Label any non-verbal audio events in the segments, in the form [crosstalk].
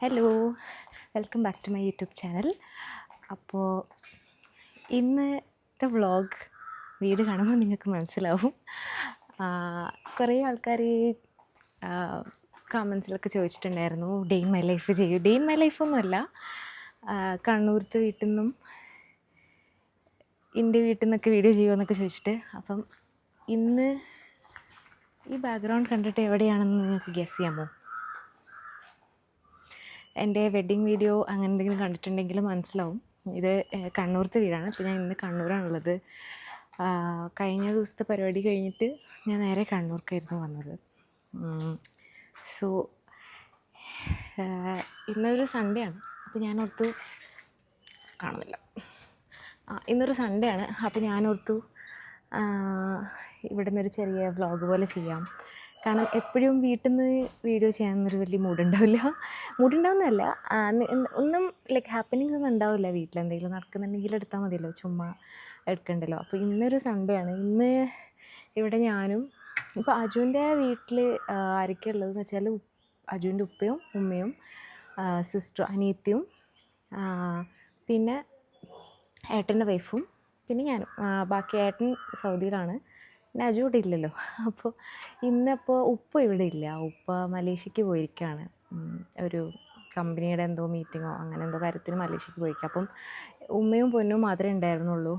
Hello welcome back to my YouTube channel അപ്പോൾ ഇന്നത്തെ vlog വീട് കാണുമ്പോൾ നിങ്ങൾക്ക് മനസ്സിലാവും. കുറേ ആൾക്കാർ കമൻസിലൊക്കെ ചോദിച്ചിട്ടുണ്ടായിരുന്നു. ഡേ ഇൻ മൈ ലൈഫ് ചെയ്യൂ. ഡേ ഇൻ മൈ ലൈഫൊന്നുമല്ല കണ്ണൂർത്ത് വീട്ടിൽ നിന്നും എന്റെ വീട്ടിൽ നിന്നൊക്കെ വീഡിയോ ചെയ്യുമെന്നൊക്കെ ചോദിച്ചിട്ട്. അപ്പം ഇന്ന് ഈ ബാക്ക്ഗ്രൗണ്ട് കണ്ടിട്ട് എവിടെയാണെന്ന് നിങ്ങൾക്ക് ഗസ് ചെയ്യാമോ? എന്റെ വെഡ്ഡിങ് വീഡിയോ അങ്ങനെ എന്തെങ്കിലും കണ്ടിട്ടുണ്ടെങ്കിൽ മനസ്സിലാവും. ഇത് കണ്ണൂർത്തെ വീടാണ്. ഇപ്പോൾ ഞാൻ ഇന്ന് കണ്ണൂരാണുള്ളത്. കഴിഞ്ഞ ദിവസത്തെ പരിപാടി കഴിഞ്ഞിട്ട് ഞാൻ നേരെ കണ്ണൂർക്കായിരുന്നു വന്നത്. സോ ഇന്നൊരു സൺഡേ ആണ്. അപ്പോൾ ഞാൻ ഓർത്തു കാണുന്നില്ല ഇന്നൊരു സൺഡേ ആണ്. അപ്പോൾ ഞാൻ ഓർത്തു ചെറിയ വ്ളോഗ് പോലെ ചെയ്യാം. കാരണം എപ്പോഴും വീട്ടിൽ നിന്ന് വീഡിയോ ചെയ്യാനൊരു വലിയ മൂഡുണ്ടാവില്ല. മൂഡുണ്ടാവുന്നതല്ല. ഒന്നും ലൈക്ക് ഹാപ്പനിങ്സ് ഒന്നും ഉണ്ടാവില്ല വീട്ടിൽ എന്തെങ്കിലും നടക്കുന്നുണ്ടെങ്കിൽ എടുത്താൽ മതിയല്ലോ. ചുമ്മാ എടുക്കണ്ടല്ലോ. അപ്പോൾ ഇന്നൊരു സൺഡേ ആണ്. ഇന്ന് ഇവിടെ ഞാനും ഇപ്പോൾ അജുവിന്റെ വീട്ടിൽ ആരൊക്കെ ഉള്ളതെന്ന് വെച്ചാൽ അജുവിന്റെ ഉപ്പയും ഉമ്മയും സിസ്റ്റർ അനിയത്തിയും പിന്നെ ഏട്ടന്റെ വൈഫും പിന്നെ ഞാനും. ബാക്കി ഏട്ടൻ സൗദിയിലാണ്. അജു ഇവിടെ ഇല്ലല്ലോ. അപ്പോൾ ഇന്നിപ്പോൾ ഉപ്പ ഇവിടെ ഇല്ല. ഉപ്പ മലേഷ്യക്ക് പോയിരിക്കുകയാണ് ഒരു കമ്പനിയുടെ എന്തോ മീറ്റിങ്ങോ അങ്ങനെ എന്തോ കാര്യത്തിന് മലേഷ്യക്ക് പോയിരിക്കുക അപ്പം ഉമ്മയും പൊന്നും മാത്രമേ ഉണ്ടായിരുന്നുള്ളൂ.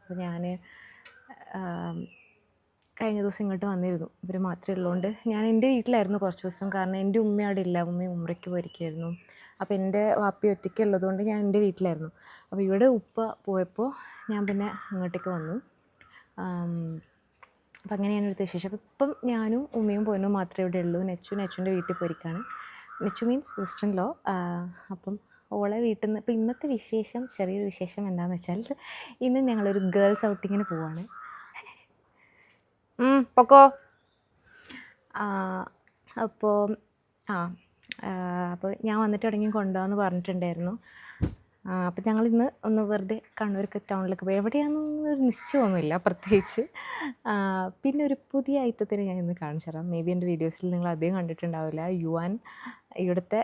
അപ്പോൾ ഞാൻ കഴിഞ്ഞ ദിവസം ഇങ്ങോട്ട് വന്നിരുന്നു. ഇവർ മാത്രമേ ഉള്ളതുകൊണ്ട് ഞാൻ എന്റെ വീട്ടിലായിരുന്നു കുറച്ച് ദിവസം. കാരണം എന്റെ ഉമ്മ അവിടെ ഇല്ല. ഉമ്മ ഉമ്മയ്ക്ക് പോയിരിക്കുമായിരുന്നു അപ്പോൾ എന്റെ വാപ്പി ഒറ്റയ്ക്ക് ഉള്ളതുകൊണ്ട് ഞാൻ എന്റെ വീട്ടിലായിരുന്നു. അപ്പോൾ ഇവിടെ ഉപ്പ പോയപ്പോൾ ഞാൻ പിന്നെ ഇങ്ങോട്ടേക്ക് വന്നു. അപ്പം അങ്ങനെയാണ് ഇവിടുത്തെ വിശേഷം അപ്പം ഇപ്പം ഞാനും ഉമ്മയും പൊന്നും മാത്രമേ ഇവിടെ ഉള്ളൂ. നെച്ചു നെച്ചുവിന്റെ വീട്ടിൽ പോയിരിക്കുകയാണ് നെച്ചു മീൻസ് സിസ്റ്റർ ലോ അപ്പം ഓളെ വീട്ടിൽ നിന്ന് ഇപ്പം ഇന്നത്തെ വിശേഷം ചെറിയൊരു വിശേഷം എന്താണെന്ന് വെച്ചാൽ ഇന്ന് ഞങ്ങളൊരു ഗേൾസ് ഔട്ടിങ്ങിന് പോവാണ്. പൊക്കോ? അപ്പോൾ ആ അപ്പോൾ ഞാൻ വന്നിട്ട് ഇടങ്ങി കൊണ്ടുപോകാമെന്ന് പറഞ്ഞിട്ടുണ്ടായിരുന്നു. അപ്പോൾ ഞങ്ങൾ ഇന്ന് ഒന്ന് വെറുതെ കണ്ണൂർക്ക് ടൗണിലേക്ക് പോയി. എവിടെയാണെന്നൊന്നും ഒരു നിശ്ചയമൊന്നുമില്ല പ്രത്യേകിച്ച്. പിന്നെ ഒരു പുതിയ ഐറ്റത്തിന് ഞാൻ ഇന്ന് കാണിച്ചു തരാം. മേ ബി എന്റെ വീഡിയോസിൽ നിങ്ങൾ അധികം കണ്ടിട്ടുണ്ടാവില്ല. യുവാൻ ഇവിടുത്തെ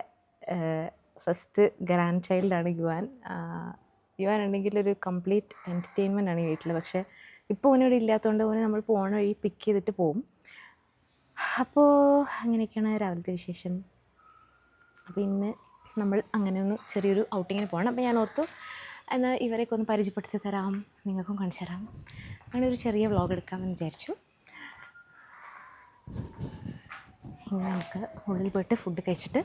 ഫസ്റ്റ് ഗ്രാൻഡ് ചൈൽഡാണ് യുവാൻ. യുവാൻ ഉണ്ടെങ്കിൽ ഒരു കംപ്ലീറ്റ് എന്റർടൈൻമെന്റ് ആണ് വീട്ടിൽ പക്ഷേ ഇപ്പോൾ ഓനിവിടെ ഇല്ലാത്തതുകൊണ്ട് ഓന് നമ്മൾ പോണ വഴി പിക്ക് ചെയ്തിട്ട് പോവും. അപ്പോൾ അങ്ങനെയൊക്കെയാണ് രാവിലത്തെ വിശേഷം. അപ്പോൾ ഇന്ന് നമ്മൾ അങ്ങനെ ഒന്ന് ചെറിയൊരു ഔട്ടിങ്ങിന് പോകണം. അപ്പോൾ ഞാൻ ഓർത്തു എന്നാൽ ഇവരെയൊക്കെ ഒന്ന് പരിചയപ്പെടുത്തി തരാം. നിങ്ങൾക്കും കാണിച്ചു തരാം. അങ്ങനെ ഒരു ചെറിയ വ്ളോഗ് എടുക്കാമെന്ന് വിചാരിച്ചു. ഇനി നമുക്ക് ഉള്ളിൽ പോയിട്ട് ഫുഡ് കഴിച്ചിട്ട്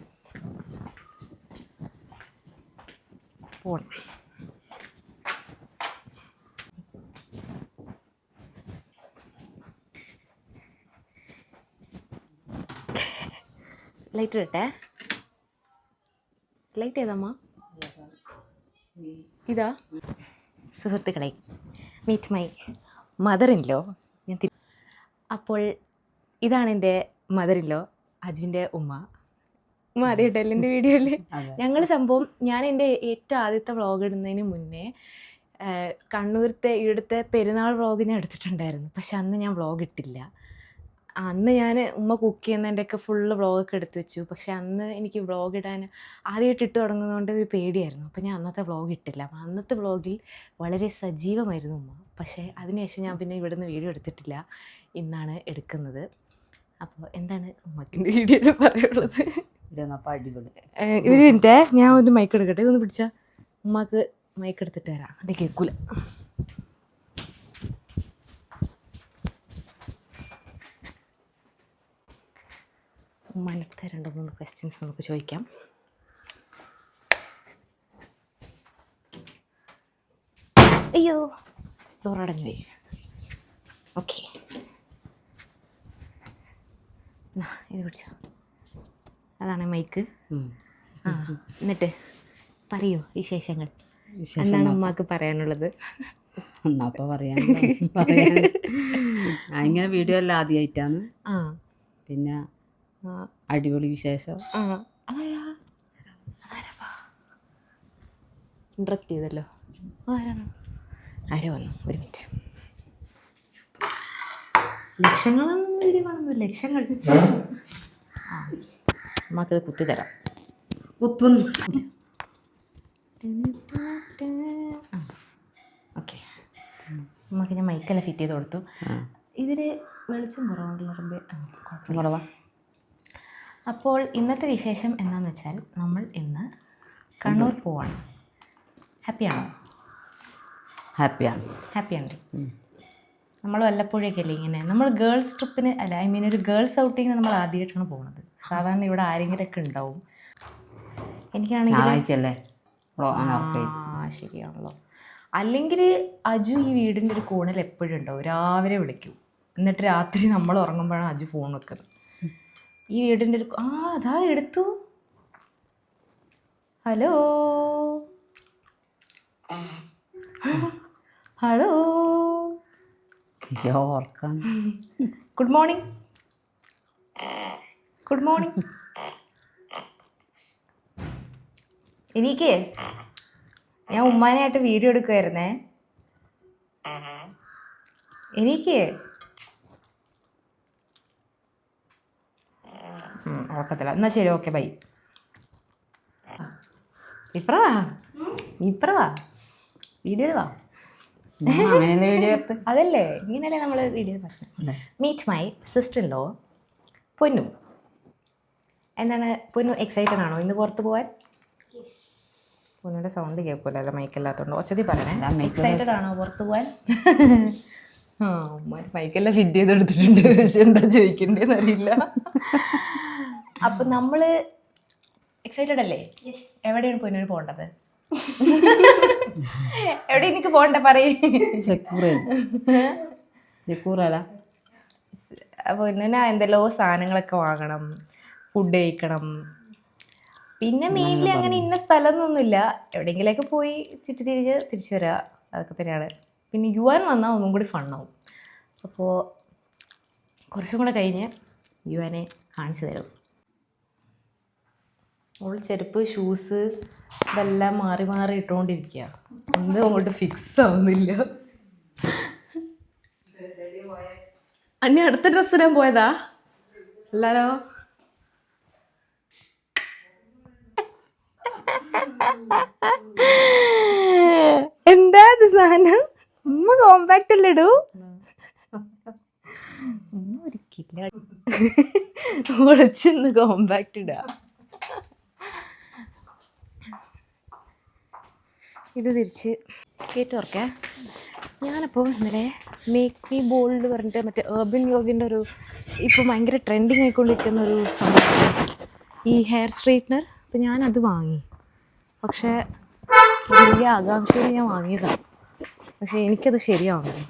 പോകണം ലൈറ്റ് ഇടട്ടെ ലൈറ്റ് ഏതാമ്മ? ഇതാ? സുഹൃത്തുക്കളെ മീറ്റ് മൈ മദർ ഇൻലോ ഞാൻ അപ്പോൾ ഇതാണ് എന്റെ മദർ ഇൻ ലോ അജുവിന്റെ ഉമ്മ. ഉമ്മ ആദ്യമായിട്ടല്ലേ എന്റെ വീഡിയോയിൽ ഞങ്ങൾ സംഭവം ഞാൻ എന്റെ ഏറ്റവും ആദ്യത്തെ വ്ളോഗ് ഇടുന്നതിന് മുന്നേ കണ്ണൂരത്തെ ഇവിടുത്തെ പെരുന്നാൾ വ്ളോഗ് ഞാൻ എടുത്തിട്ടുണ്ടായിരുന്നു. പക്ഷെ അന്ന് ഞാൻ വ്ളോഗ് ഇട്ടില്ല. അന്ന് ഞാൻ ഉമ്മ കുക്ക് ചെയ്യുന്നതിന്റെയൊക്കെ ഫുള്ള് വ്ളോഗൊക്കെ എടുത്ത് വെച്ചു. പക്ഷേ അന്ന് എനിക്ക് വ്ളോഗ് ഇടാൻ ആദ്യമായിട്ട് ഇട്ട് തുടങ്ങുന്നതുകൊണ്ട് ഒരു പേടിയായിരുന്നു. അപ്പോൾ ഞാൻ അന്നത്തെ വ്ളോഗ് ഇട്ടില്ല. അപ്പോൾ അന്നത്തെ വ്ളോഗിൽ വളരെ സജീവമായിരുന്നു ഉമ്മ. പക്ഷേ അതിനുശേഷം ഞാൻ പിന്നെ ഇവിടുന്ന് വീഡിയോ എടുത്തിട്ടില്ല. ഇന്നാണ് എടുക്കുന്നത്. അപ്പോൾ എന്താണ് ഉമ്മക്കിന്റെ വീഡിയോയിൽ പറയുള്ളത് ഇവർ ഒരു മിനിറ്റേ ഞാൻ ഒന്ന് മൈക്ക് എടുക്കട്ടെ? ഇതൊന്ന് പിടിച്ചാൽ ഉമ്മക്ക് മൈക്ക് എടുത്തിട്ട് തരാം അത് കേൾക്കൂല ഉമ്മാന്റെ രണ്ടോ മൂന്ന് ക്വസ്റ്റ്യൻസ് നമുക്ക് ചോദിക്കാം. അയ്യോ ഡോറടഞ്ഞു പോയി. ഓക്കെ ഇത് പിടിച്ചോ. അതാണ് മൈക്ക് ആ എന്നിട്ട് പറയൂ വിശേഷങ്ങൾ. എന്താണ് ഉമ്മാക്ക് പറയാനുള്ളത്? എന്നപ്പോൾ പറയാൻ ഇങ്ങനെ വീഡിയോ എല്ലാം ആദ്യമായിട്ടാണ് ആ. പിന്നെ അടിപൊളി വിശേഷം. ആ അതാരാ അതാരാപ്പാ ഇൻട്രക്റ്റ് ചെയ്തല്ലോ. ആരാണ്? ആരോ വന്നു? ഒരു മിനിറ്റ് ലക്ഷങ്ങളൊന്നും വീഡിയോ കാണുന്നു. ലക്ഷങ്ങൾ. ആ ഉമ്മാക്കത് കുത്തി തരാം. കുത്തുന്നു. ഓക്കെ നമുക്ക് ഞാൻ മൈക്കെല്ലാം ഫിറ്റ് ചെയ്ത് കൊടുത്തു. ഇതിന് ഇതിൽ വെളിച്ചം കുറവാണല്ലോ റബ്ബേ കുറവാ? അപ്പോൾ ഇന്നത്തെ വിശേഷം എന്താണെന്ന് വെച്ചാൽ നമ്മൾ ഇന്ന് കണ്ണൂർ പോവാണ്. ഹാപ്പിയാണോ? ഹാപ്പിയാണ്. ഹാപ്പിയാണ് നമ്മൾ വല്ലപ്പോഴേക്കല്ലേ ഇങ്ങനെ നമ്മൾ ഗേൾസ് ട്രിപ്പിന് അല്ല ഐ മീൻ ഒരു ഗേൾസ് ഔട്ടിങ്ങിന് നമ്മൾ ആദ്യമായിട്ടാണ് പോകുന്നത് സാധാരണ ഇവിടെ ആരെങ്കിലുമൊക്കെ ഉണ്ടാവും. എനിക്കാണെങ്കിൽ ആ ശരിയാണല്ലോ. അല്ലെങ്കിൽ അജു ഈ വീടിന്റെ ഒരു കോണിൽ എപ്പോഴും ഉണ്ടാവും. രാവിലെ വിളിക്കും. എന്നിട്ട് രാത്രി നമ്മൾ ഉറങ്ങുമ്പോഴാണ് അജു ഫോൺ വെക്കുന്നത്. ഈ വീടിന്റെ ഒരു ആ അതാ എടുത്തു. Hello. Hello. Good morning good morning എനിക്ക് ഞാൻ ഉമ്മാനായിട്ട് വീഡിയോ എടുക്കുമായിരുന്നേ എനിക്ക് ഉറക്കത്തില്ല. എന്നാ ശരി ഓക്കെ ബൈ. ഇപ്പറവാ ഇപ്പറവാ വീഡിയോ വാ. അങ്ങനെയല്ലേ വീഡിയോ [laughs] അതല്ലേ ഇങ്ങനല്ലേ നമ്മൾ വീഡിയോ മീറ്റ് മൈ സിസ്റ്റർ ലോ പൊന്നു. എന്താണ് പൊന്നു എക്സൈറ്റഡ് ആണോ ഇന്ന് പുറത്ത് പോവാൻ? പൊന്നുടെ സൗണ്ട് കേൾക്കൂലല്ലോ മൈക്കല്ലാത്തതുകൊണ്ട് ഒച്ചതി പറയണേ. എക്സൈറ്റഡ് ആണോ പുറത്ത് പോവാൻ? [laughs] ആ മൈക്കെല്ലാം ഫിറ്റ് ചെയ്തെടുത്തിട്ടുണ്ട് പക്ഷെ എന്താ ചോദിക്കണ്ടേന്ന് അറിയില്ല [laughs] അപ്പം നമ്മൾ എക്സൈറ്റഡ് അല്ലേ? എവിടെയാണ് പൊന്നിന് പോകേണ്ടത്? [laughs] എവിടെ എനിക്ക് പോണ്ട പറയൂറല്ല സെക്കൂറ. സെക്കൂറല്ല. അപ്പോൾ ഇന്നെ എന്തെല്ലോ സാധനങ്ങളൊക്കെ വാങ്ങണം ഫുഡ് കഴിക്കണം. പിന്നെ മെയിൻലി അങ്ങനെ ഇന്ന സ്ഥലം ഒന്നുമില്ല എവിടെയെങ്കിലൊക്കെ പോയി ചുറ്റി തിരിഞ്ഞ് തിരിച്ചു വരിക അതൊക്കെ തന്നെയാണ്. പിന്നെ യുവാൻ വന്നാൽ ഒന്നും കൂടി ഫണ്ണാവും. അപ്പോൾ കുറച്ചും കൂടെ കഴിഞ്ഞ് യുവാനെ കാണിച്ചു തരും. അവൾ ചെരുപ്പ് ഷൂസ് ഇതെല്ലാം മാറി മാറി ഇട്ടുകൊണ്ടിരിക്കുക ഒന്നും അങ്ങോട്ട് ഫിക്സ് ആവുന്നില്ല അന്നി അടുത്ത ഡ്രസ്സ് ഇടാൻ പോയതാ അല്ലാലോ എന്താ ഇത് സാധനം ഉമ്മ കോമ്പാക്റ്റ് അല്ലേ ഇടൂ ഒരിക്കല ഒളിച്ചിന്ന് കോമ്പാക്റ്റ് ഇടുക ഇത് തിരിച്ച് കയറ്റുറക്കേ ഞാനപ്പോൾ ഇന്നലെ മേക്ക് മീ ബോൾഡ് പറഞ്ഞിട്ട് മറ്റേ ഏർബൻ യോഗിന്റെ ഒരു ഇപ്പോൾ ഭയങ്കര ട്രെൻഡിങ് ആയിക്കൊണ്ടിരിക്കുന്ന ഒരു സംഭവം. ഈ ഹെയർ സ്ട്രെയിറ്റ്നർ അപ്പോൾ ഞാനത് വാങ്ങി. പക്ഷേ വലിയ ആകാംക്ഷയിൽ ഞാൻ വാങ്ങിയതാണ് പക്ഷേ എനിക്കത് ശരിയാവുന്നു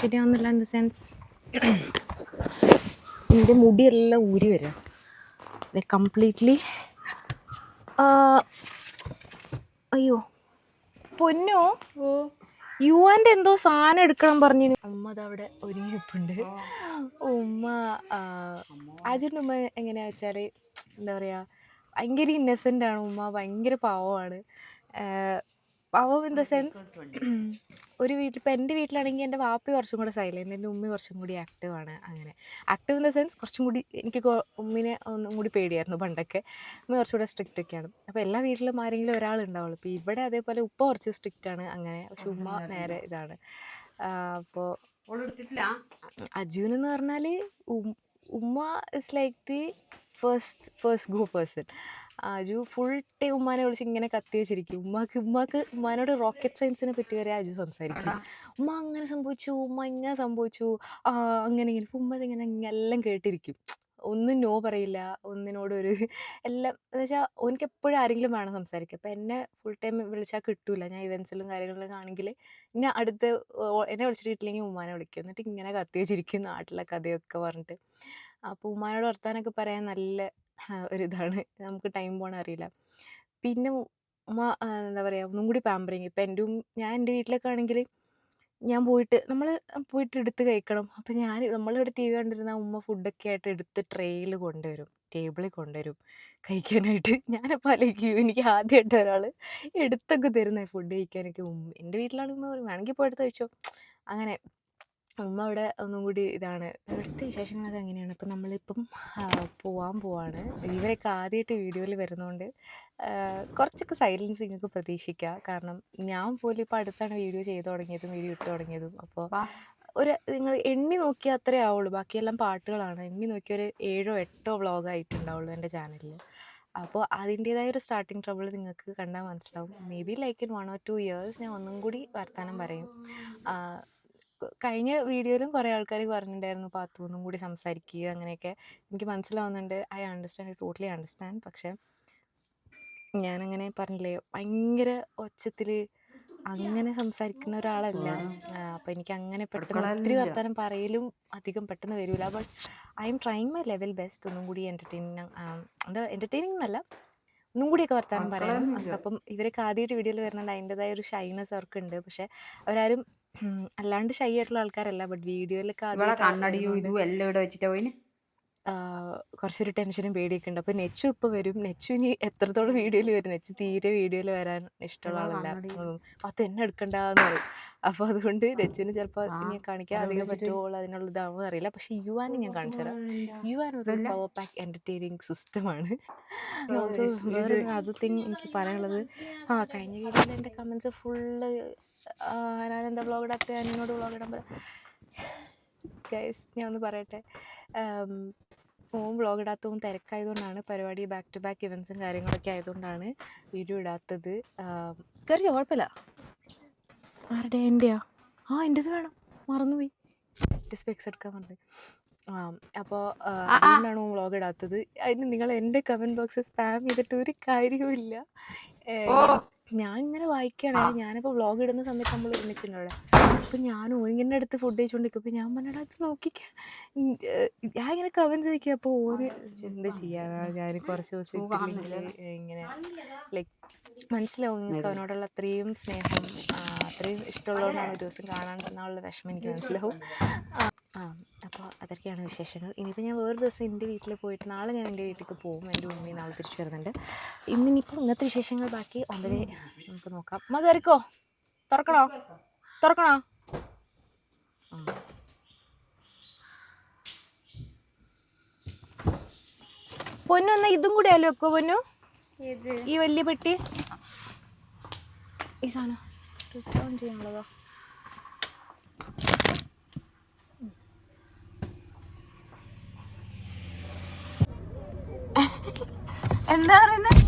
ശരിയാവുന്നില്ല ഇൻ ദ സെൻസ് എന്റെ മുടിയെല്ലാം ഊരി വരിക കംപ്ലീറ്റ്ലി അയ്യോ. പൊന്നോ? യുവാന്റെ എന്തോ സാധനം എടുക്കണം പറഞ്ഞു അമ്മ അതവിടെ ഒരുങ്ങിയിപ്പുണ്ട് ഉമ്മ അജുന്റെ ഉമ്മ എങ്ങനെയാ വെച്ചാൽ എന്താ പറയുക ഭയങ്കര ഇന്നസെന്റ് ആണ് ഉമ്മ ഭയങ്കര പാവമാണ്. പാവം ഇൻ ദ സെൻസ് ഒരു വീട്ടിൽ ഇപ്പോൾ എന്റെ വീട്ടിലാണെങ്കിൽ എന്റെ വാപ്പി കുറച്ചും കൂടെ സൈലന്റ് എന്റെ ഉമ്മ കുറച്ചും കൂടി ആക്റ്റീവാണ് അങ്ങനെ. ആക്റ്റീവ് ഇൻ ദ സെൻസ് കുറച്ചും കൂടി എനിക്ക് ഉമ്മിനെ ഒന്നും കൂടി പേടിയായിരുന്നു പണ്ടൊക്കെ. ഉമ്മ കുറച്ചും കൂടെ സ്ട്രിക്റ്റ് ഒക്കെയാണ്. അപ്പോൾ എല്ലാ വീട്ടിലും ആരെങ്കിലും ഒരാൾ ഉണ്ടാവുള്ളൂ. ഇപ്പോൾ ഇവിടെ അതേപോലെ ഉപ്പ കുറച്ച് സ്ട്രിക്റ്റ് ആണ് അങ്ങനെ. പക്ഷെ ഉമ്മ നേരെ ഇതാണ്. അപ്പോൾ അജുൻ എന്ന് പറഞ്ഞാൽ ഉമ്മ is like the first first go person Aju full time ഉമ്മാനെ വിളിച്ച് ഇങ്ങനെ കത്തി വെച്ചിരിക്കും. ഉമ്മാക്ക് ഉമ്മാക്ക് ഉമ്മാനോട് റോക്കറ്റ് സയൻസിനെ പറ്റി വരെ അജു സംസാരിക്കും. ഉമ്മ അങ്ങനെ സംഭവിച്ചു ഉമ്മ ഇങ്ങനെ സംഭവിച്ചു ആ അങ്ങനെ ഇങ്ങനെ ഉമ്മ ഇങ്ങനെ എല്ലാം കേട്ടിരിക്കും. ഒന്നും നോ പറയില്ല ഒന്നിനോടൊരു എല്ലാം എന്ന് വെച്ചാൽ ഓനിക്ക് എപ്പോഴും ആരെങ്കിലും വേണം സംസാരിക്കുക അപ്പം എന്നെ ഫുൾ ടൈം വിളിച്ചാൽ കിട്ടൂല. ഞാൻ ഇവൻസിലും കാര്യങ്ങളിലും ആണെങ്കിൽ ഞാൻ അടുത്ത് എന്നെ വിളിച്ചിട്ട് കിട്ടില്ലെങ്കിൽ ഉമ്മാനെ വിളിക്കും. എന്നിട്ട് ഇങ്ങനെ കത്തി വെച്ചിരിക്കും നാട്ടിലെ കഥയൊക്കെ പറഞ്ഞിട്ട്. അപ്പോൾ ഉമ്മാനോട് വർത്താനൊക്കെ പറയാൻ നല്ല ഒരിതാണ്. നമുക്ക് ടൈം പോണ അറിയില്ല. പിന്നെ ഉമ്മ എന്താ പറയുക ഒന്നും കൂടി പാമ്പറിങ്. ഇപ്പം എന്റെ ഞാൻ എന്റെ വീട്ടിലൊക്കെ ആണെങ്കിൽ ഞാൻ പോയിട്ട് നമ്മൾ പോയിട്ട് എടുത്ത് കഴിക്കണം. അപ്പം ഞാൻ നമ്മളിവിടെ ടി വി കണ്ടിരുന്ന ഉമ്മ ഫുഡൊക്കെ ആയിട്ട് എടുത്ത് ട്രേയിൽ കൊണ്ടുവരും. ടേബിളിൽ കൊണ്ടുവരും കഴിക്കാനായിട്ട്. [laughs] ഞാനപ്പോൾ ആലോചിക്കും എനിക്ക് ആദ്യമായിട്ട് ഒരാൾ എടുത്തൊക്കെ തരുന്നത് ഫുഡ് കഴിക്കാനൊക്കെ ഉമ്മ എന്റെ വീട്ടിലാണെങ്കിൽ ഉമ്മ വേണമെങ്കിൽ പോയി കഴിച്ചോ. അങ്ങനെ ഉമ്മ അവിടെ ഒന്നും കൂടി ഇതാണ്. ഇവിടുത്തെ വിശേഷങ്ങളൊക്കെ അങ്ങനെയാണ് അപ്പം നമ്മളിപ്പം പോവാൻ പോവാണ്. ഇവരൊക്കെ ആദ്യമായിട്ട് വീഡിയോയിൽ വരുന്നതുകൊണ്ട് കുറച്ചൊക്കെ സൈലൻസിങ് ഒക്കെ പ്രതീക്ഷിക്കാം. കാരണം ഞാൻ പോലും ഇപ്പോൾ അടുത്താണ് വീഡിയോ ചെയ്തു തുടങ്ങിയതും വീഡിയോ ഇട്ട് തുടങ്ങിയതും. അപ്പോൾ ഒരു നിങ്ങൾ എണ്ണി നോക്കിയാൽ അത്രേ ആവുള്ളൂ. ബാക്കിയെല്ലാം പാട്ടുകളാണ്. എണ്ണി നോക്കിയ ഒരു ഏഴോ എട്ടോ വ്ളോഗ് ആയിട്ടുണ്ടാവുള്ളൂ എന്റെ ചാനലിൽ അപ്പോൾ അതിന്റേതായ ഒരു സ്റ്റാർട്ടിങ് ട്രബിൾ നിങ്ങൾക്ക് കണ്ടാൽ മനസ്സിലാവും. Maybe like in one or two years ഞാൻ ഒന്നും കൂടി വർത്തമാനം പറയും. കഴിഞ്ഞ വീഡിയോയിലും കുറേ ആൾക്കാർ പറഞ്ഞിട്ടുണ്ടായിരുന്നു പാത്തു ഒന്നും കൂടി സംസാരിക്കുക അങ്ങനെയൊക്കെ. എനിക്ക് മനസ്സിലാവുന്നുണ്ട്. I understand I totally understand പക്ഷേ ഞാനങ്ങനെ പറഞ്ഞില്ലേ ഭയങ്കര ഒച്ചത്തിൽ അങ്ങനെ സംസാരിക്കുന്ന ഒരാളല്ല. അപ്പം എനിക്ക് അങ്ങനെ പെട്ടെന്ന് ഒത്തിരി. വർത്തമാനം പറയലും അധികം പെട്ടെന്ന് വരില്ല but I'm trying my level best ഒന്നും കൂടി എന്റർടൈനിങ് എന്താ എന്റർടൈനിങ് എന്നല്ല. ഒന്നും കൂടിയൊക്കെ വർത്തമാനം പറയാം. അപ്പം ഇവരൊക്കെ ആദ്യമായിട്ട് വീഡിയോയിൽ വരുന്നുണ്ട്. അതിന്റെതായ ഒരു ഷൈനസ് അവർക്കുണ്ട്. പക്ഷേ അവരാരും അല്ലാണ്ട് ഷൈ ആയിട്ടുള്ള ആൾക്കാരല്ല. ബട്ട് വീഡിയോയിലൊക്കെ ഇവിടെ കണ്ണടിയും ഇതും എല്ലാം ഇവിടെ വെച്ചിട്ട് പോയിന്? കുറച്ചൊരു ടെൻഷനും പേടിയൊക്കെ ഉണ്ട്. അപ്പൊ നെച്ചു ഇപ്പൊ വരും. നെച്ചു ഇനി എത്രത്തോളം വീഡിയോയിൽ വരും? നെച്ചു തീരെ വീഡിയോയിൽ വരാൻ ഇഷ്ടമുള്ള ആളല്ല. അപ്പൊ. അത് എന്നെ എടുക്കണ്ടെന്ന് പറയും. അപ്പോൾ അതുകൊണ്ട് രജുവിന് ചിലപ്പോൾ ആ, ഇനി കാണിക്കാൻ അധികം വെച്ചിട്ട് പറ്റുമോ അതിനുള്ള ഇതാവോ അറിയില്ല. പക്ഷെ യുവാനെ ഞാൻ കാണിച്ചു തരാം. യുവാൻ ഒരു പവർ പാക്ക് എന്റർടൈനിങ് സിസ്റ്റമാണ് ആണ്. ഓൾസോ വേറെ അത് തിങ് എനിക്ക് പറയാനുള്ളത് ആ കഴിഞ്ഞ വീഡിയോയിൽ എന്റെ കമൻസ് ഫുള്ള് ഞാനെന്താ ബ്ലോഗ് ഇടാത്ത? എന്നോട് വ്ളോഗ് ഇടാൻ പറയാം ഗൈസ് ഞാൻ ഒന്ന് പറയട്ടെ. ഫോൺ ബ്ലോഗ് വ്ളോഗ് ഇടാത്തതും തിരക്കായതുകൊണ്ടാണ് പരിപാടി ബാക്ക് ടു ബാക്ക് ഇവൻസും കാര്യങ്ങളൊക്കെ ആയതുകൊണ്ടാണ് വീഡിയോ ഇടാത്തത്. കയറിയോ കുഴപ്പമില്ല. ആരുടെ? എന്റെയാ ആ എന്റെത് വേണം. മറന്നുപോയി. സ്പെക്സ് എടുക്കാൻ പറഞ്ഞത് ആ അപ്പോൾ അതുകൊണ്ടാണ് വ്ളോഗ് ഇടാത്തത്? അതിന് നിങ്ങൾ എന്റെ കമന്റ് ബോക്സ് സ്പാം ചെയ്തിട്ട് ഒരു കാര്യവുമില്ല. ഞാൻ ഇങ്ങനെ വായിക്കുകയാണെങ്കിൽ ഞാനിപ്പോൾ വ്ളോഗ് ഇടുന്ന സമയത്ത് നമ്മൾ ഒരുമിച്ചിട്ടുണ്ട് അപ്പം ഞാൻ ഓനിങ്ങനെ അടുത്ത് ഫുഡ് കഴിച്ചുകൊണ്ടിരിക്കും ഞാൻ പറഞ്ഞാൽ അത് നോക്കിക്കാൻ ഞാൻ ഇങ്ങനെ കവൻ ചോദിക്കുക അപ്പോൾ ഓന് എന്ത് ചെയ്യാനാ? ഞാൻ കുറച്ച് ദിവസം ഇങ്ങനെ ലൈക്ക് മനസ്സിലാവും നിങ്ങൾക്ക് അവനോടുള്ള അത്രയും സ്നേഹം അത്രയും ഇഷ്ടമുള്ളതുകൊണ്ടാണ് ഒരു ദിവസം കാണാൻ തന്നുള്ള വിഷമം എനിക്ക് മനസ്സിലാവും. ആ, അപ്പോൾ അതൊക്കെയാണ് വിശേഷങ്ങൾ. ഇനിയിപ്പോൾ ഞാൻ വേറെ ദിവസം എന്റെ വീട്ടിൽ പോയിട്ട് നാളെ ഞാൻ എന്റെ വീട്ടിലേക്ക് പോകും. എന്റെ ഉമ്മി നാളെ തിരിച്ചു വരുന്നുണ്ട്. ഇന്നിനിപ്പോൾ ഇന്നത്തെ വിശേഷങ്ങൾ ബാക്കി. ഒമ്പതേ നമുക്ക് നോക്കാം. അമ്മ കയറിക്കോ തുറക്കണോ? തുറക്കണോ? പൊന്നു എന്നാ ഇതും കൂടെ അല്ലേ വെക്കോ പൊന്നു ഈ വലിയ പെട്ടി ഈ സാധനം ചെയ്യാനുള്ളതോ എന്താ പറയുന്നത്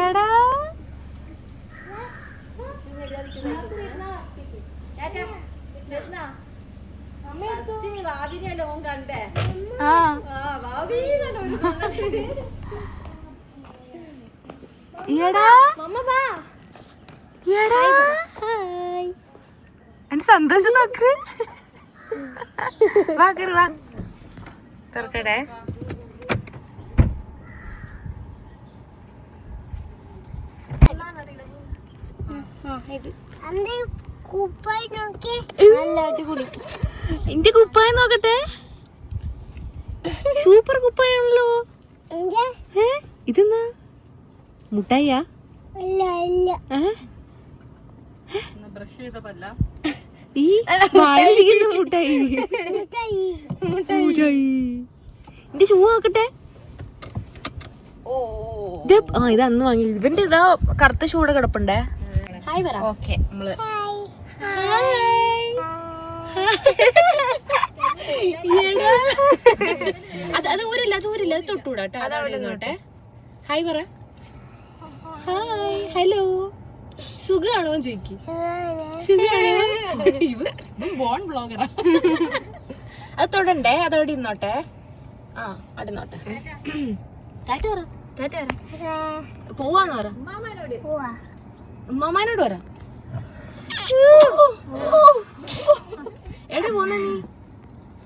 എടാ ആ. എടാ എടാ എന്റെ സന്തോഷം നോക്ക്. വാ കയറി വാ. തുറക്കട്ടെ. എന്റെ കുപ്പായം നോക്കട്ടെ. സൂപ്പർ കുപ്പായാണല്ലോ ഇതെന്നാ മുട്ടായിയാ? ഈ വായിലിരിക്കുന്ന മുട്ടായി. മുട്ടായി. എന്റെ ഷൂ നോക്കട്ടെ. ഇത് ആ ഇത് അന്ന് വാങ്ങി. ഇവന്റെ ഇതാ കറുത്ത ഷൂടെ കിടപ്പുണ്ടേ. ഹായ് പറ ഓക്കെ നമ്മൾ [laughs] അത് അത് ഊരില്ല അത് ഊരില്ല അത് തൊട്ടൂടാ കേട്ടോ. നിന്നോട്ടെ ഹായ് പറ. ഹായ് ഹലോ സുഖാണോ ചോദിക്ക് സുഖാണോ? ബോൺ ബ്ലോഗറാ അത് തൊടണ്ടേ? അതവിടെ ഇന്നോട്ടെ ഇരുന്നോട്ടെ. ആ അടുന്നോട്ടെ പോവാന്ന് പറ. ഉമ്മാമാനോട് പറ. എവിടെ പോന്നെ നീ?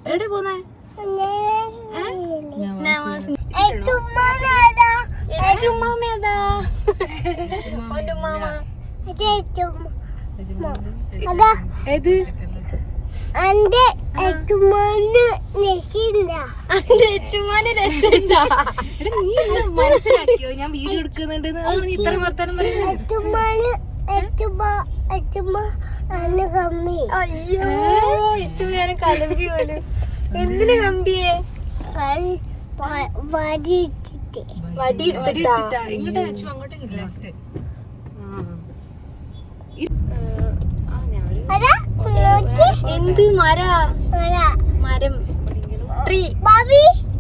എവിടെ പോന്നെ? മനസ്സിലാക്കിയോ? ഞാൻ വീഡിയോ എടുക്കുന്നുണ്ട് ഇത്ര വർത്താനം അയ്യോ കലമ്പി പോലും. എന്തിനു കമ്പിയെ? വടി എടുത്തിട്ടാ അതാ നോക്കി എന്ത് മര? മരം. ട്രീ.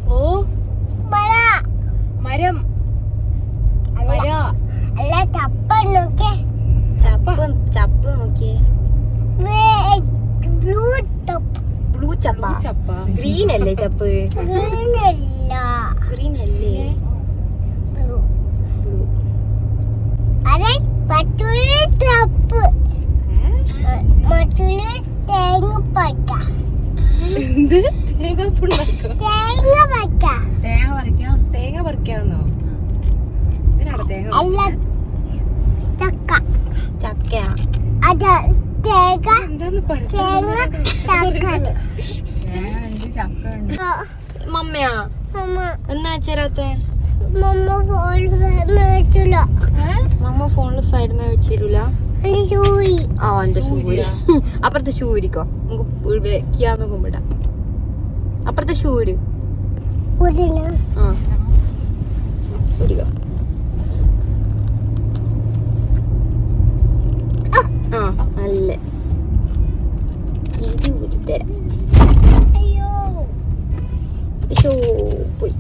ഓ. മര. മരം. മര. അല്ല തപ്പ നോക്കി ചപ്പ്. ചപ്പ് നോക്കിയേ ബ്ലൂ ടപ്പ്. ബ്ലൂ ചപ്പ. ചപ്പ. ഗ്രീൻ അല്ലേ ചപ്പ്? ഗ്രീൻ അല്ലേ? ബ്ലൂ. ബ്ലൂ. അതെ മറ്റുള്ള തപ്പ് മറ്റുള്ള തേങ്ങ എന്ത്? തേങ്ങ തേങ്ങ പറ്റ തേങ്ങ പറിക്കാം? തേങ്ങ പറിക്കാന്നോ? ഇതിനാണ് തേങ്ങ അല്ല ചക്ക. ചക്ക. അത് തേങ്ങ എന്താന്ന് തേങ്ങ ചക്കാണ് തേങ്ങ ഉണ്ട് ചക്ക ഉണ്ട് മമ്മയാ? മമ്മ. എന്നാ ചേരാത്തെ മമ്മ ഫോണിൽ ഫൈഡ്മേ വെച്ചിരൂല ആ എന്റെ ഷൂര് അപ്പുറത്തെ ഷൂരിക്കോ നമുക്ക് വെക്കാന്നൊക്കെ വിടാം അപ്പുറത്തെ ഷൂര് ആ. ഊരിക്കോ ആ നല്ല ഊരിത്തരാം അയ്യോ. ഷോ പോയി.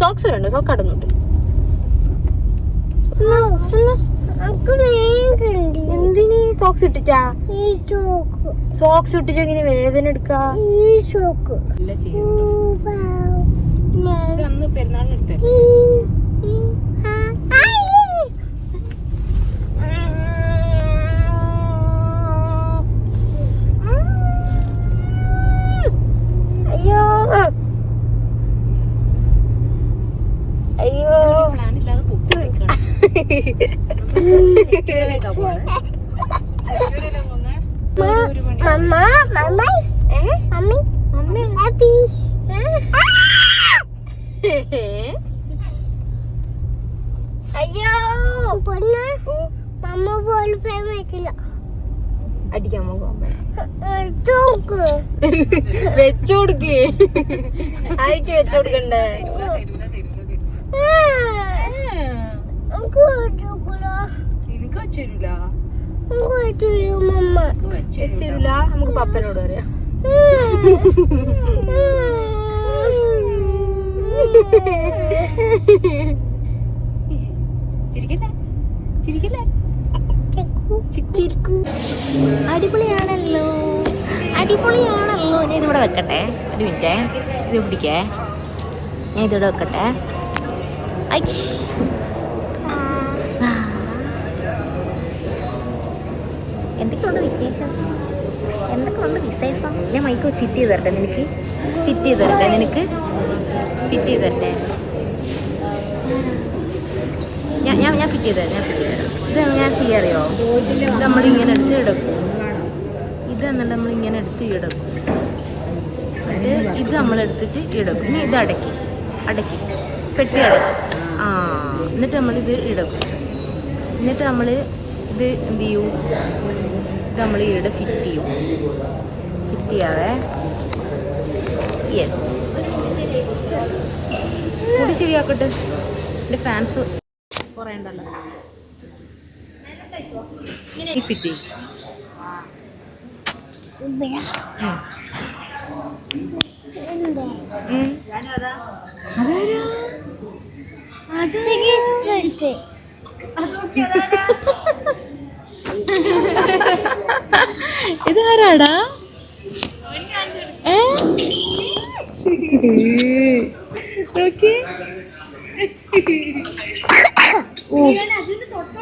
സോക്സ് വരണ്ടോ സോക്ക് കടന്നുണ്ട് എന്തിനീ സോക്സ് ഇട്ടിച്ചാ സോക്സ് ഇങ്ങനെ വേദന എടുക്കാ? ഈ ഷോക്ക് നല്ല ചെയ്യും അന്ന് പെരുന്നാളിനെടുത്ത് അയ്യോ അയ്യോ പ്ലാൻ ഇല്ലാതെ പൊക്കിക്കണം മമ്മ മമ്മ ഏ? മമ്മി മമ്മി ഹാപ്പി അയ്യോ പൊന്ന് ഓ മമ്മ പോലും പറ്റില്ല അടിക്കാൻ പോകും ചോക്ക് വെച്ചു കൊടുക്കേ ആയിരിക്കും കൊടുക്കണ്ടേ നമുക്ക് എനിക്ക് വെച്ചേരൂല? വെച്ചിരൂല? പപ്പനോട് പറയാം. ചിരിക്കല്ലേ? ചിരിക്കല്ലേ? ചിരിക്കൂ. അടിപൊളിയാണല്ലോ. അടിപൊളിയാണല്ലോ. ഞാൻ ഇതിവിടെ വെക്കട്ടെ. ഒരു മിനിറ്റേ. ഇത് പിടിക്കേ. ഞാൻ ഇതിവിടെ വെക്കട്ടെ. എന്തൊക്കെയുണ്ട് വിശേഷം? എന്തൊക്കെയുണ്ട് വിശേഷം? ഞാൻ മൈക്ക് ഫിറ്റ് ചെയ്ത് തരട്ടെ നിനക്ക്? ഫിറ്റ് ചെയ്ത് തരട്ടെ നിനക്ക്? ഫിറ്റ് ചെയ്ത് തരട്ടെ ഞാൻ ഞാൻ ഞാൻ ഫിറ്റ് ചെയ്ത് തരാം ഞാൻ ഫിറ്റ് ചെയ്ത് തരാം ഇത് ഞാൻ ചെയ്യാറിയോ? ഇത് നമ്മളിങ്ങനെ എടുത്ത് എടുക്കും. ഇത് എന്നിട്ട് നമ്മളിങ്ങനെ എടുത്ത് ഇടക്കും എന്നിട്ട് ഇത് നമ്മളെടുത്തിട്ട് ഇടക്കും ഇനി ഇത് അടക്കി അടക്കി. പെട്ടി അടക്കി ആ എന്നിട്ട് നമ്മൾ ഇത് ഇടും. എന്നിട്ട് നമ്മൾ ഇത് എന്ത് ചെയ്യും? ഇത് നമ്മൾ ഇവിടെ ഫിറ്റ് ചെയ്യും. ഫിറ്റ് ചെയ്യാവേ? യെസ് കൂടി ശരിയാക്കട്ടെ. എന്റെ ഫാൻസ് പറയണ്ടല്ലോ ഫിറ്റ് ചെയ്യും. [laughs] ഇതാരാടാ? ഏ? നോക്കി. ഓ.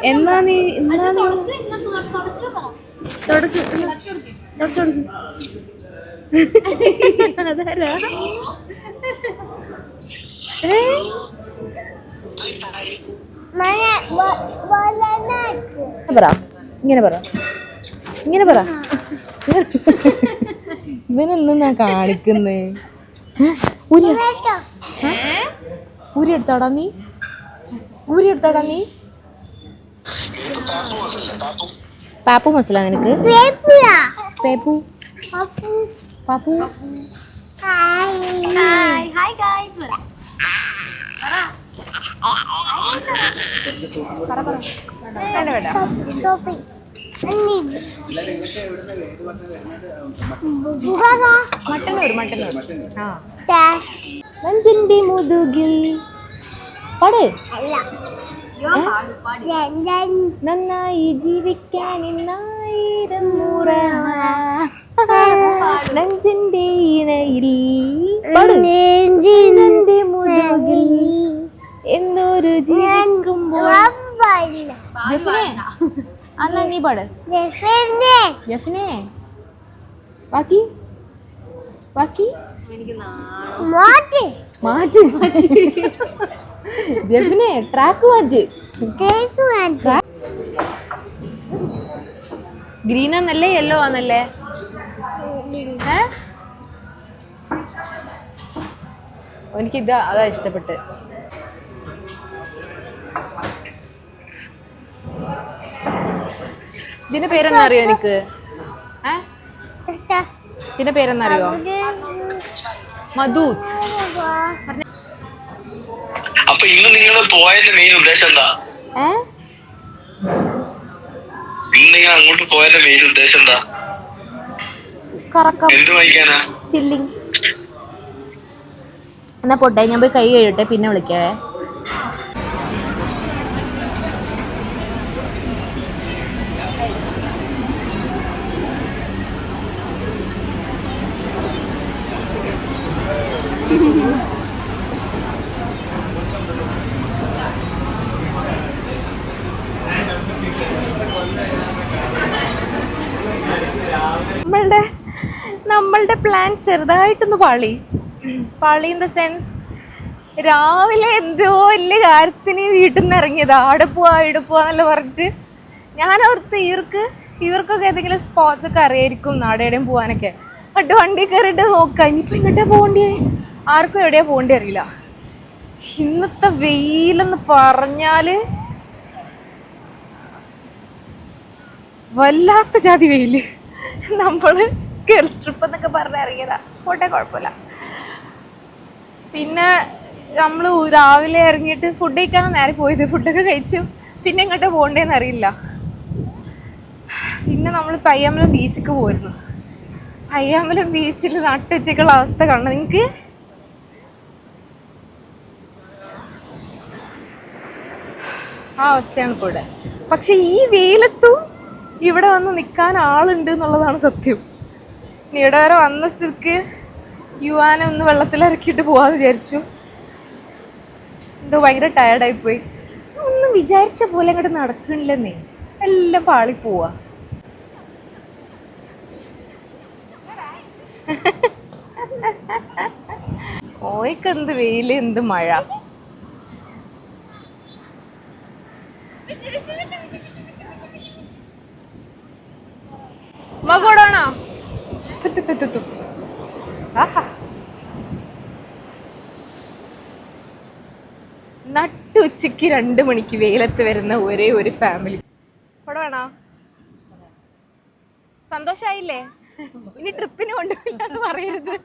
എന്നാ നീ എന്നാ തുടച്ചു കൊടുക്ക്. [laughs] അതാരാ? പറ. ഇങ്ങനെ പറ. ഇങ്ങനെ പറ. ഇവനെന്നാ കാണിക്കുന്നേ? ഉരി ഉരി എടുത്താടാ നീ? ഉരി എടുത്താടാ നീ? പാപ്പു മനസ്സിലാ നിനക്ക്? പേപ്പു. Pappu. Hi hi guys Mattannur Mattannur. ആ. നെഞ്ചിന്റെ മുതുകിൽ. പാട്. നന്നായി ജീവിക്കാൻ ഇന്നായിരം മുറ നെഞ്ചിന്റെ ഇണയിൽ നെഞ്ചിന്റെ മുതുകിൽ എന്നൊരു ജീവിക്കുമ്പോൾ അല്ല നീ പാട്. ജഫിനെ. ബാക്കി? ബാക്കി? മാറ്റ്. ജഫിനെ ട്രാക്ക് മാറ്റി. ഗ്രീൻ ആണല്ലേ യെല്ലോ ആന്നല്ലേ ഏ എനിക്ക് ഇത് അതാ ഇഷ്ടപ്പെട്ട്. ഇതിന്റെ പേരെന്താ അറിയോ എനിക്ക്? ഇതിന്റെ പേരെന്താ അറിയോ? മധു. അപ്പൊ ഇന്ന് നിങ്ങൾ പോയതിന്റെ മെയിൻ ഉദ്ദേശം എന്താ? ഇന്ന് നിങ്ങൾ അങ്ങോട്ട് പോയതിന്റെ മെയിൻ ഉദ്ദേശം എന്താ? കറക്കം. ചില്ലിങ്. എന്നാ പോട്ടെ ഞാൻ പോയി കൈ കഴുകട്ടെ പിന്നെ വിളിക്കാവേ നമ്മളുടെ നമ്മളുടെ പ്ലാൻ ചെറുതായിട്ടൊന്ന് പാളി. പാളി ഇൻ ദ സെൻസ് രാവിലെ എന്തോ വലിയ കാര്യത്തിന് വീട്ടിൽ നിന്ന് ഇറങ്ങിയതാ. അവിടെ പോവാ ഇവിടെ പോവാന്നല്ല പറഞ്ഞിട്ട് ഞാൻ ഓർത്ത് ഇവർക്ക് ഇവർക്കൊക്കെ ഏതെങ്കിലും സ്പോട്സ് ഒക്കെ അറിയായിരിക്കും നാടെവിടെയും പോകാനൊക്കെ എന്നിട്ട് വണ്ടി കയറിയിട്ട് നോക്കാം. ഇനിയിപ്പോൾ ഇങ്ങോട്ടേ പോകണ്ടേ ആർക്കും എവിടെയാ പോകേണ്ടി അറിയില്ല. ഇന്നത്തെ വെയിലെന്ന് പറഞ്ഞാൽ വല്ലാത്ത ജാതി വെയിൽ. നമ്മൾ ഗേൾസ് ട്രിപ്പ് എന്നൊക്കെ പറഞ്ഞ് ഇറങ്ങിയതാ. പോട്ടെ കുഴപ്പമില്ല. പിന്നെ നമ്മൾ രാവിലെ ഇറങ്ങിയിട്ട് ഫുഡ് കഴിക്കാൻ നേരെ പോയത്. ഫുഡൊക്കെ കഴിച്ചു. പിന്നെ എങ്ങോട്ട് പോകണ്ടേന്ന് അറിയില്ല. പിന്നെ നമ്മൾ പയ്യാമ്പലം ബീച്ചിക്ക് പോയിരുന്നു. പയ്യാമ്പലം ബീച്ചിൽ നട്ടുച്ചയ്ക്കുള്ള അവസ്ഥ കാണണം നിങ്ങൾക്ക് ആ അവസ്ഥയാണ് ഇപ്പോൾ ഇവിടെ. പക്ഷെ ഈ വെയിലത്തും ഇവിടെ വന്ന് നിൽക്കാൻ ആളുണ്ട് എന്നുള്ളതാണ് സത്യം. ഇവിടെ വരെ വന്ന സ്ഥിതിക്ക് യുവാനെ ഒന്ന് വെള്ളത്തിലിറക്കിയിട്ട് പോവാന്ന് വിചാരിച്ചു. എന്തോ ഭയങ്കര ടയർഡായി പോയി. ഒന്നും വിചാരിച്ച പോലെ അങ്ങോട്ട് നടക്കണില്ലെന്നേ. എല്ലാം പാളി പോവാ. [laughs] ഓയ്ക്ക് എന്ത് വെയിൽ എന്ത് മഴ. നട്ടുച്ചയ്ക്ക് രണ്ട് മണിക്ക് വെയിലത്ത് വരുന്ന ഒരേ ഒരു ഫാമിലി ഇവിടെ സന്തോഷായില്ലേ? ഇനി ട്രിപ്പിന് കൊണ്ടുപോയില്ല എന്ന് പറയരുത്.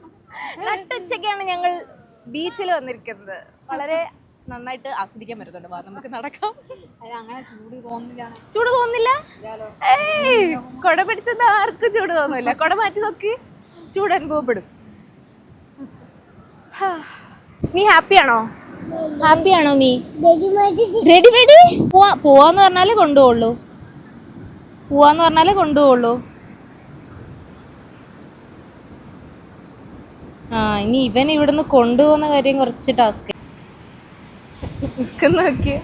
നട്ടുച്ചയ്ക്കാണ് ഞങ്ങൾ ബീച്ചിൽ വന്നിരിക്കുന്നത്. വളരെ നന്നായിട്ട് ആസ്വദിക്കാൻ പറ്റുന്നുണ്ട്. വാ നമുക്ക് നടക്കാം. അങ്ങനെ ചൂട് തോന്നില്ല. ഏയ് കൊട പിടിച്ചത് ആർക്കും ചൂട് തോന്നില്ല. കൊട മാറ്റി നോക്കി. ചൂട് അനുഭവപ്പെടും. നീ ഹാപ്പി ആണോ ഹാപ്പി ആണോ നീ റെഡി റെഡി പോവാ പോവാന്ന് പറഞ്ഞാലേ കൊണ്ടുപോകുള്ളൂ പോവാന്ന് പറഞ്ഞാലേ കൊണ്ടുപോകുള്ളൂ ആ ഇനി ഇവൻ ഇവിടുന്ന് കൊണ്ടുപോകുന്ന കാര്യം കുറച്ച് ടാസ്ക് നോക്കിയേ.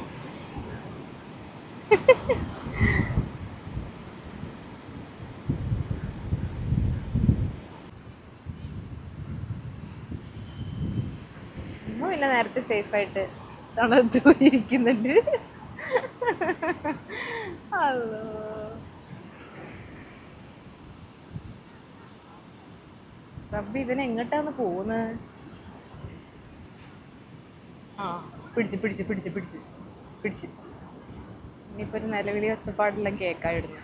പിന്നെ നേരത്തെ സേഫായിട്ട് തണുത്ത് ഇരിക്കുന്നുണ്ട് അല്ലോ റബ്ബി ഇതിനെ എങ്ങോട്ടാന്ന് പോകുന്നത് ആ പിടിച്ച് പിടിച്ച് പിടിച്ച് പിടിച്ച് പിടിച്ച്. ഇനിയിപ്പോൾ ഒരു നിലവിളി ഒച്ചപ്പാടെല്ലാം കേൾക്കായിരുന്നു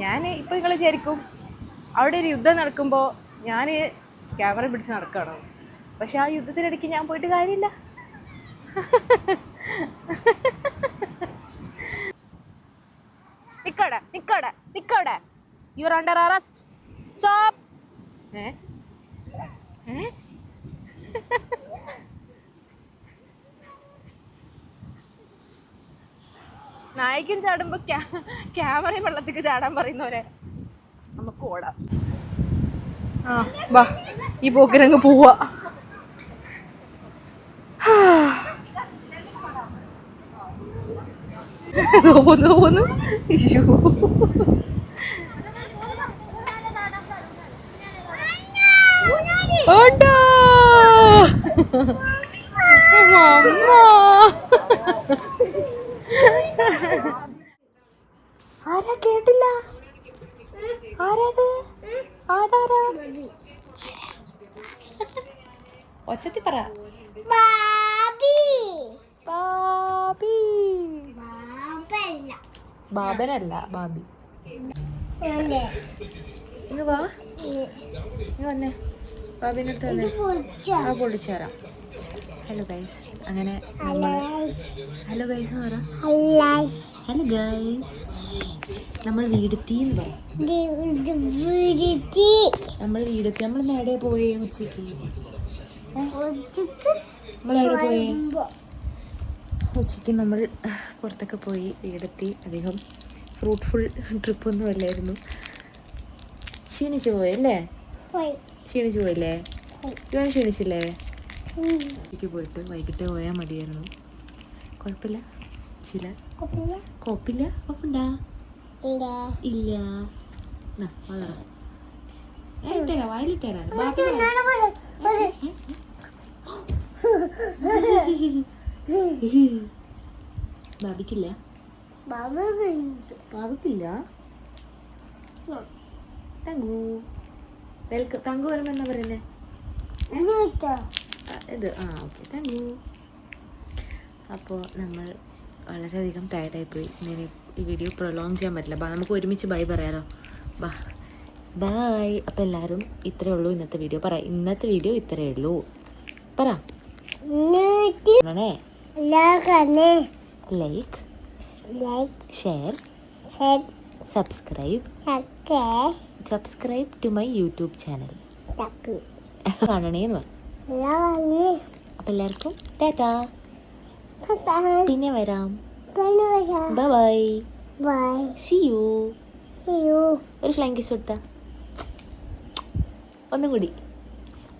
ഞാൻ ഇപ്പോൾ നിങ്ങൾ വിചാരിക്കും അവിടെ ഒരു യുദ്ധം നടക്കുമ്പോൾ ഞാൻ ക്യാമറ പിടിച്ച് നടക്കണം? പക്ഷെ ആ യുദ്ധത്തിനിടയ്ക്ക് ഞാൻ പോയിട്ട് കാര്യമില്ല. നിക്കോടെ നിക്കോടെ നിക്കോടെ you are under arrest stop ഏ? ഏ? നായകൻ ചാടുമ്പോ ക്യാമറയും വെള്ളത്തേക്ക് ചാടാൻ പറയുന്ന പോലെ നമുക്ക് ഓടാം. ആ വാ. ഈ പോക്കിനങ്ങ് പോവാ. ആരാ കേട്ടില്ല? ആരാത്? ആരാരാ? ഒച്ചത്തി പറ. ബാബനല്ല ബാബി. ഇങ്ങ് വാ. ഇങ്ങ് വന്നേ. ബാബിന്റെ അടുത്ത് വന്നേ. ആ പൊളിച്ചു തരാം. ഹലോ ഗൈസ് അങ്ങനെ ഹലോ ഗൈസ് പറ. അല്ലാസ് ഹലോ ഗൈസ് നമ്മൾ വീടെത്തി എന്ന് പറയും നമ്മൾ വീടെത്തി. നമ്മൾ നേടെ പോയി ഉച്ചയ്ക്ക് നമ്മൾ എവിടെ പോയി? ഉച്ചയ്ക്ക് നമ്മൾ പുറത്തൊക്കെ പോയി വീടെത്തി. അധികം ഫ്രൂട്ട്ഫുൾ ട്രിപ്പൊന്നും അല്ലായിരുന്നു. ക്ഷീണിച്ചു പോയല്ലേ ക്ഷീണിച്ച് പോയില്ലേ? പോയി. ഇവൻ ക്ഷീണിച്ചില്ലേ. ഉച്ചയ്ക്ക് പോയിട്ട് വൈകിട്ട് പോയാൽ മതിയായിരുന്നു. കുഴപ്പമില്ല. ചില കോപ്പില്ല കുഴപ്പമുണ്ടാ? ഇല്ല. ഇട്ടേരാ വായിലിട്ടേരാ ബാക്കി. [laughs] ബാബിക്കില്ല? ബാബിക്കില്ല. Thank you. Welcome thank you വരുമ്പോ എന്നാ പറയുന്നേ? ഇത് ആ ഓക്കെ താങ്ക്. യു അപ്പോൾ നമ്മൾ വളരെയധികം ടയർഡായിപ്പോയി ഇനി ഈ വീഡിയോ പ്രൊലോങ് ചെയ്യാൻ പറ്റില്ല. ബാ നമുക്ക് ഒരുമിച്ച് ബൈ പറയാലോ? ബാ ബായ് അപ്പോൾ എല്ലാവരും ഇത്രയേ ഉള്ളൂ ഇന്നത്തെ വീഡിയോ പറ ഇന്നത്തെ വീഡിയോ ഇത്രയേ ഉള്ളൂ. പറ. Like like share subscribe subscribe to my YouTube channel കാണണേന്ന് പറ. അപ്പം എല്ലാവർക്കും ടാറ്റാ. പിന്നെ വരാം. ബൈ ബൈ സി യു ഒരു ഫ്ലൈങ് കിസ് കൊടുത്ത. ഒന്നും കൂടി.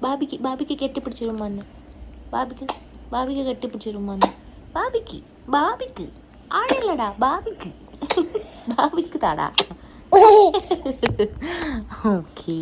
ബാബിക്ക് ബാബിക്ക് കെട്ടിപ്പിടിച്ചു വന്ന് ബാബിക്ക് ബാബിക്ക് കെട്ടിപ്പിടിച്ചു വന്ന് ബാബിക്ക് ബാബിക്ക്. ആണില്ലടാ ബാബിക്ക്. ബാബിക്ക് താടാ. [laughs] ഓക്കേ